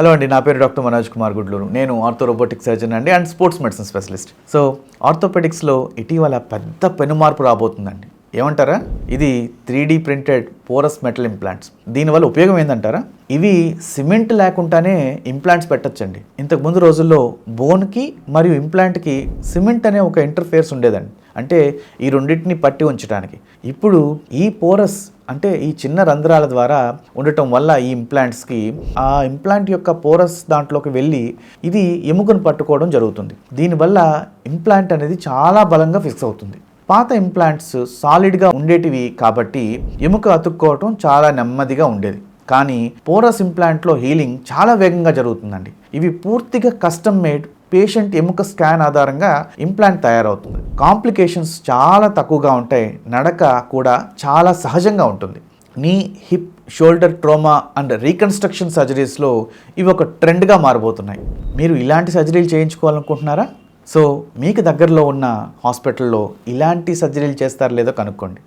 Hello అండి నా పేరు డాక్టర్ మనోజ్ కుమార్ గుడ్లూరు. నేను ఆర్థో రోబోటిక్ సర్జన్ అండి and sports medicine specialist. So ఆర్థోపెడిక్స్లో ఇటీవల పెద్ద పెనుమార్పు రాబోతుందండి. ఏమంటారా? ఇది three D printed porous metal implants. దీనివల్ల ఉపయోగం ఏంటంటారా ఇవి సిమెంట్ లేకుండానే ఇంప్లాంట్స్ పెట్టచ్చండి. ఇంతకు ముందు రోజుల్లో బోన్కి మరియు ఇంప్లాంట్కి సిమెంట్ అనే ఒక ఇంటర్ఫేర్స్ ఉండేదండి. అంటే ఈ రెండింటిని పట్టి ఉంచడానికి ఇప్పుడు ఈ పోరస్ అంటే ఈ చిన్న రంధ్రాల ద్వారా ఉండటం వల్ల ఈ ఇంప్లాంట్స్కి ఆ ఇంప్లాంట్ యొక్క పోరస్ దాంట్లోకి వెళ్ళి ఇది ఎముకను పట్టుకోవడం జరుగుతుంది. దీనివల్ల ఇంప్లాంట్ అనేది చాలా బలంగా ఫిక్స్ అవుతుంది. పాత ఇంప్లాంట్స్ సాలిడ్గా ఉండేటివి కాబట్టి ఎముక అతుక్కోవటం చాలా నెమ్మదిగా ఉండేది. కానీ పోరస్ ఇంప్లాంట్లో హీలింగ్ చాలా వేగంగా జరుగుతుందండి. ఇవి పూర్తిగా కస్టమ్ మేడ్ పేషెంట్ ఎముక స్కాన్ ఆధారంగా ఇంప్లాంట్ తయారవుతుంది. కాంప్లికేషన్స్ చాలా తక్కువగా ఉంటాయి నడక కూడా చాలా సహజంగా ఉంటుంది. Knee hip shoulder trauma and reconstruction సర్జరీస్లో ఇవి ఒక ట్రెండ్గా మారబోతున్నాయి. మీరు ఇలాంటి సర్జరీలు చేయించుకోవాలనుకుంటున్నారా? సో మీకు దగ్గరలో ఉన్న హాస్పిటల్లో ఇలాంటి సర్జరీలు చేస్తారో లేదో కనుక్కోండి.